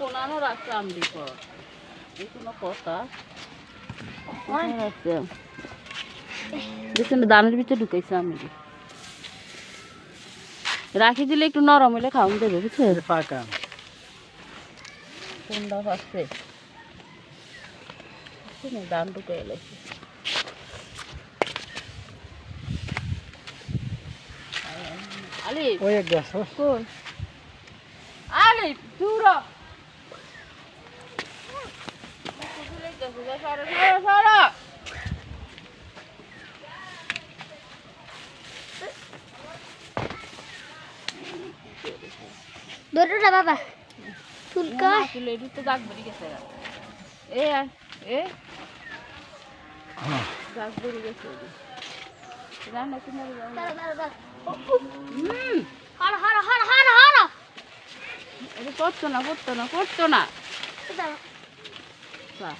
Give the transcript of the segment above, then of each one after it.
কোনানো রাখছে আমরি পর এই কোনো কথা? দেখছেন দানের ভিতরে ঢুকাইছে আমি। রাখি দিলে একটু নরম হলে খাওয়ান দেবে বুঝছেন? পাকা। কোনটা পাচ্ছে? দান ঢুকে এলাইছে আলি ওই এক গাছ কই? আলি দূর সরো সরো সরো ধরো না বাবা আসলে একটু তো দাগ বেরিয়ে গেছে। এ এ দাগ বেরিয়ে গেছে। রান্না কি না। দাঁড়া দাঁড়া দাঁড়া হুম, হারা হারা হারা হারা হারা এটা করতো না করতো না করতো না বাহ।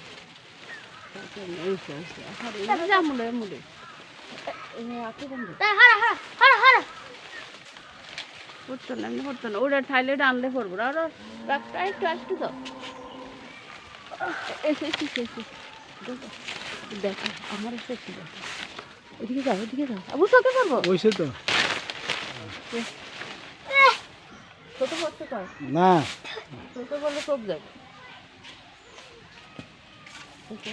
তো, তো। করতো না এমনি করতো না ওটা ঠাইলে আনলে পড়ব আরও রাখটা একটু একটু তো এসে এসে এসে আমার ওদিকে যাও ওদিকে যাও আবু চোখে পড়ব ওইসে তো ছোট পড়তে কর না ছোট সব যাবে Por quê?